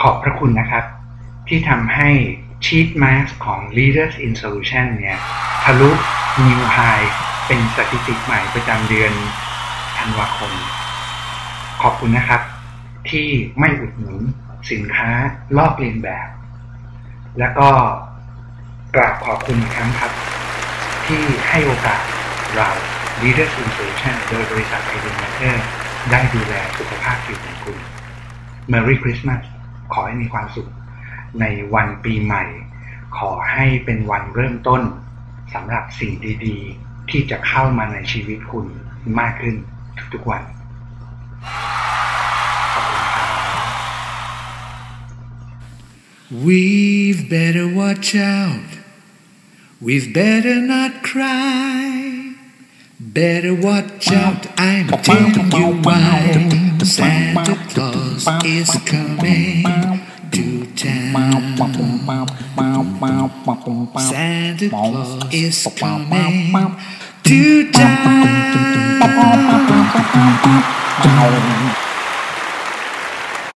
ขอบพระคุณนะครับ ที่ทำให้ Cheat Mask ของ Leaders in Solution เนี่ยทะลุ New High เป็นสถิติใหม่ประจำเดือนธันวาคม ขอบคุณนะครับ ที่ไม่อุดหนุนสินค้าลอกเลียนแบบ แล้วก็กราบขอบคุณอีกครั้งครับ ที่ให้โอกาสเรา Leaders in Solution โดยบริษัท i d e n m a t e r ได้ดูแลสุขภาพจิตของคุณ Merry Christmas ขอให้มีความสุขในวันปีใหม่ ขอให้เป็นวันเริ่มต้นสำหรับสิ่งดีๆ ที่จะเข้ามาในชีวิตคุณมากขึ้นทุกๆวันขอบคุณครับ We've better watch out. We've better not cry. Better watch out, I'm telling you why. Santa Claus is coming to town. Santa Claus is coming to town.